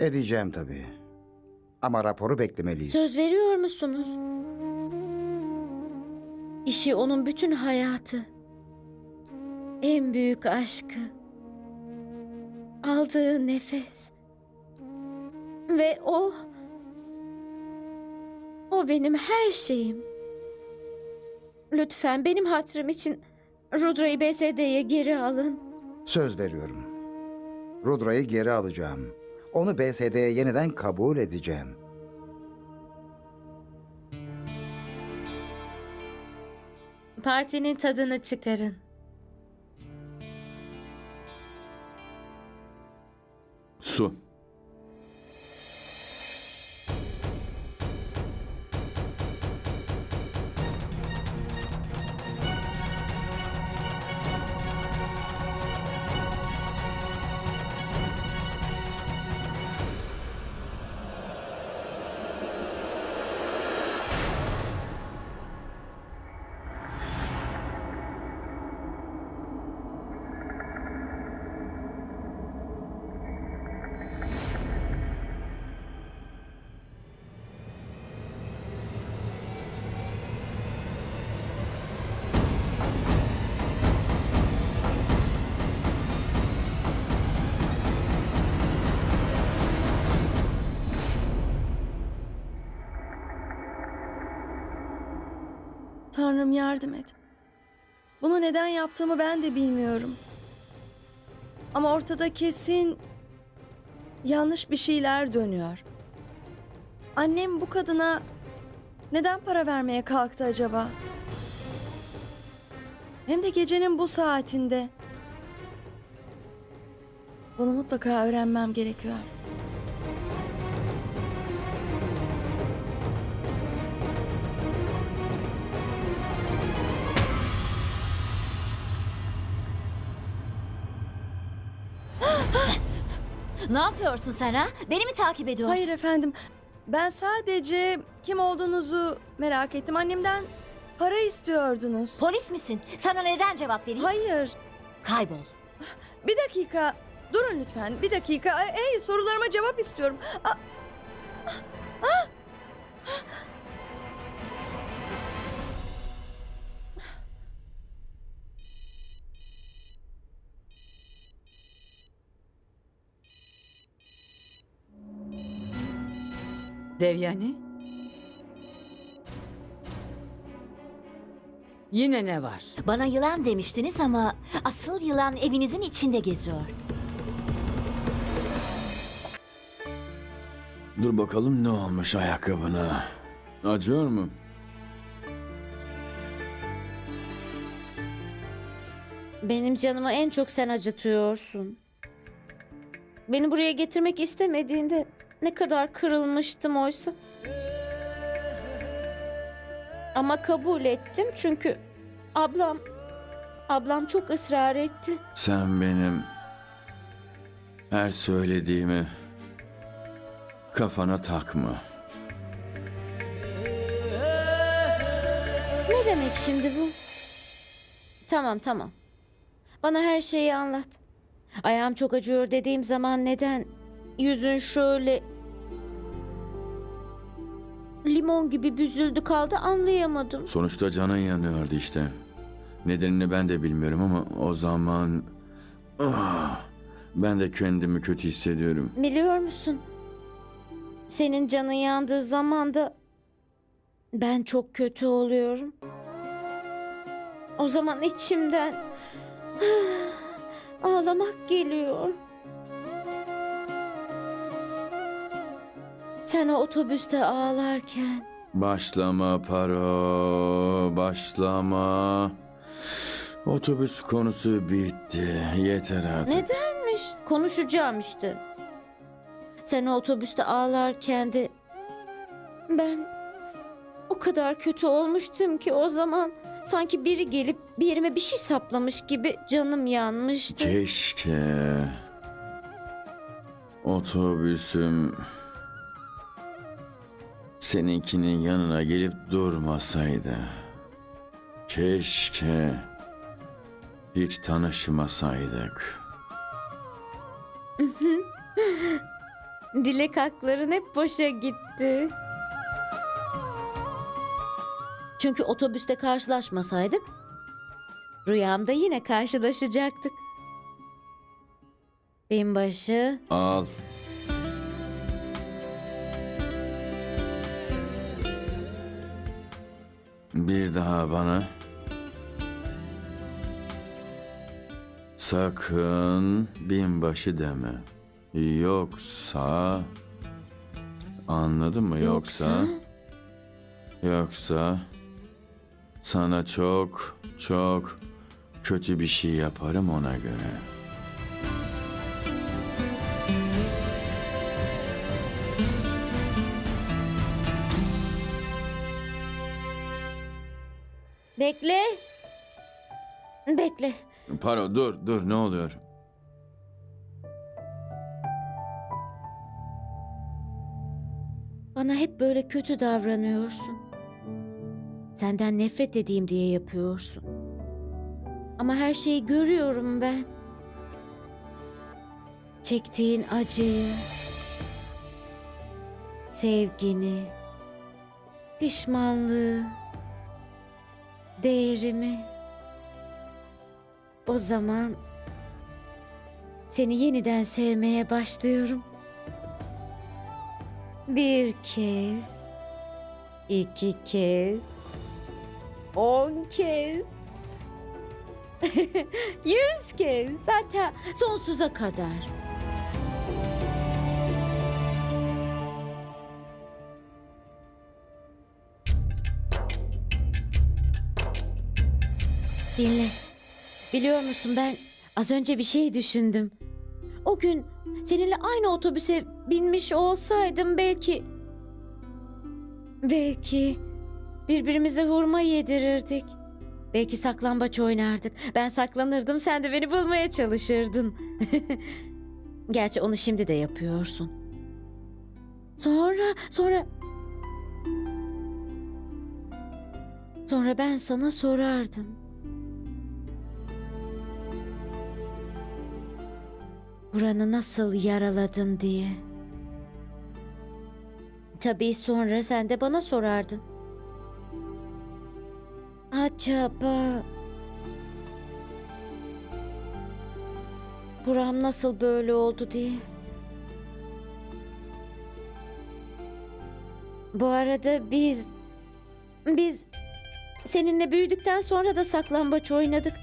Edeceğim tabii. Ama raporu beklemeliyiz. Söz veriyor musunuz? İşi onun bütün hayatı. En büyük aşkı. Aldığı nefes. Ve o... O benim her şeyim. Lütfen benim hatırım için Rudra'yı BSD'ye geri alın. Söz veriyorum. Rudra'yı geri alacağım. Onu BSD'ye yeniden kabul edeceğim. Partinin tadını çıkarın. Su. Tanrım yardım et. Bunu neden yaptığımı ben de bilmiyorum. Ama ortada kesin yanlış bir şeyler dönüyor. Annem bu kadına neden para vermeye kalktı acaba? Hem de gecenin bu saatinde. Bunu mutlaka öğrenmem gerekiyor. Ne yapıyorsun sen ha? Beni mi takip ediyorsun? Hayır efendim. Ben sadece kim olduğunuzu merak ettim. Annemden para istiyordunuz. Polis misin? Sana neden cevap vereyim? Hayır. Kaybol. Bir dakika. Durun lütfen. Bir dakika. Ay, Hey sorularıma cevap istiyorum. Aa, Devyani? Yine ne var? Bana yılan demiştiniz ama asıl yılan evinizin içinde geziyor. Dur bakalım ne olmuş ayakkabına. Acıyor mu? Benim canımı en çok sen acıtıyorsun. Beni buraya getirmek istemediğinde ne kadar kırılmıştım oysa. Ama kabul ettim çünkü ablam ablam çok ısrar etti. Sen benim her söylediğimi kafana takma. Ne demek şimdi bu? Tamam tamam. Bana her şeyi anlat. Ayağım çok acıyor dediğim zaman neden yüzün şöyle limon gibi büzüldü kaldı anlayamadım. Sonuçta canın yanıyordu işte. Nedenini ben de bilmiyorum ama o zaman... Ah, ben de kendimi kötü hissediyorum. Biliyor musun? Senin canın yandığı zaman da ben çok kötü oluyorum. O zaman içimden ağlamak geliyor. Sen o otobüste ağlarken Başlama Paro, başlama. Otobüs konusu bitti. Yeter artık. nedenmiş? Konuşacağım işte. Sen o otobüste ağlarken de ben o kadar kötü olmuştum ki o zaman sanki biri gelip bir yerime bir şey saplamış gibi canım yanmıştı. Keşke otobüsüm seninkinin yanına gelip durmasaydı. Keşke hiç tanışmasaydık. Dilek hakların hep boşa gitti. Çünkü otobüste karşılaşmasaydık rüyamda yine karşılaşacaktık. Binbaşı Al. Bir daha bana sakın binbaşı deme. Yoksa anladın mı? Yoksa yoksa sana çok çok kötü bir şey yaparım ona göre. Bekle. Bekle. Paro dur dur ne oluyor? Bana hep böyle kötü davranıyorsun. Senden nefret edeyim diye yapıyorsun. Ama her şeyi görüyorum ben. Çektiğin acıyı, sevgini, pişmanlığı, değerimi. O zaman seni yeniden sevmeye başlıyorum. Bir kez, iki kez, on kez, yüz kez, hatta sonsuza kadar. Dinle. Biliyor musun ben az önce bir şey düşündüm. O gün seninle aynı otobüse binmiş olsaydım belki... Belki birbirimize hurma yedirirdik. Belki saklambaç oynardık. Ben saklanırdım, sen de beni bulmaya çalışırdın. Gerçi onu şimdi de yapıyorsun. Sonra, sonra... Sonra ben sana sorardım. Buranı nasıl yaraladın diye. Tabii sonra sen de bana sorardın. Acaba... Buram nasıl böyle oldu diye. Bu arada biz... Biz seninle büyüdükten sonra da saklambaç oynadık.